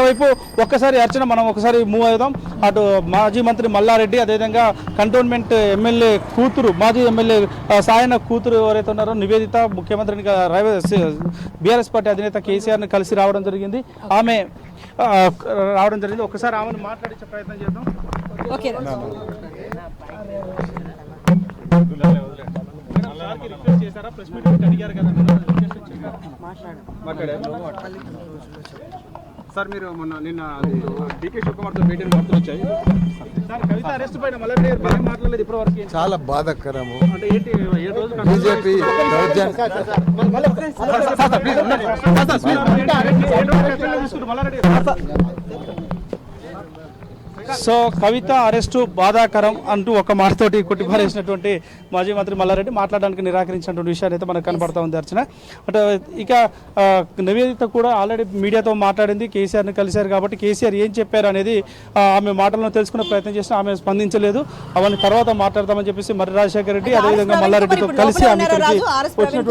వైపు ఒక్కసారి అర్చన మనం ఒకసారి మూవ్ అవుదాం. అటు మాజీ మంత్రి మల్లారెడ్డి అదేవిధంగా కంటోన్మెంట్ ఎమ్మెల్యే కూతురు మాజీ ఎమ్మెల్యే సాయన కూతురు ఎవరైతే ఉన్నారో నివేదిత ముఖ్యమంత్రిని బీఆర్ఎస్ పార్టీ అధినేత కేసీఆర్ని కలిసి రావడం జరిగింది. ఆమె రావడం జరిగింది. ఒకసారి ఆమెను మాట్లాడించే ప్రయత్నం చేద్దాం. ఓకే. సార్కి రిక్వెస్ట్ చేశారా ప్రెస్ మీట్ పెట్టి అడిగారు కదా? సార్ మీరు మొన్న నిన్న డీకే శివకుమార్తో భేటీ వార్తలు వచ్చాయి కవిత అరెస్ట్ పైన మాట్లాడలేదు? చాలా బాధాకరము బీజేపీ దౌర్జన్య సో కవిత అరెస్టు బాధాకరం అంటూ ఒక మాటతోటి కొట్టిపారేసినటువంటి మాజీ మంత్రి మల్లారెడ్డి మాట్లాడడానికి నిరాకరించినటువంటి విషయాన్ని అయితే మనకు కనబడతా ఉంది అర్చన. అంటే ఇక నివేదిత కూడా ఆల్రెడీ మీడియాతో మాట్లాడింది కేసీఆర్ని కలిశారు కాబట్టి కేసీఆర్ ఏం చెప్పారు అనేది ఆమె మాటలను తెలుసుకునే ప్రయత్నం చేసిన ఆమె స్పందించలేదు. అవన్నీ తర్వాత మాట్లాడతామని చెప్పేసి మరి రాజశేఖర రెడ్డి అదేవిధంగా మల్లారెడ్డితో కలిసి ఆమె వచ్చినటువంటి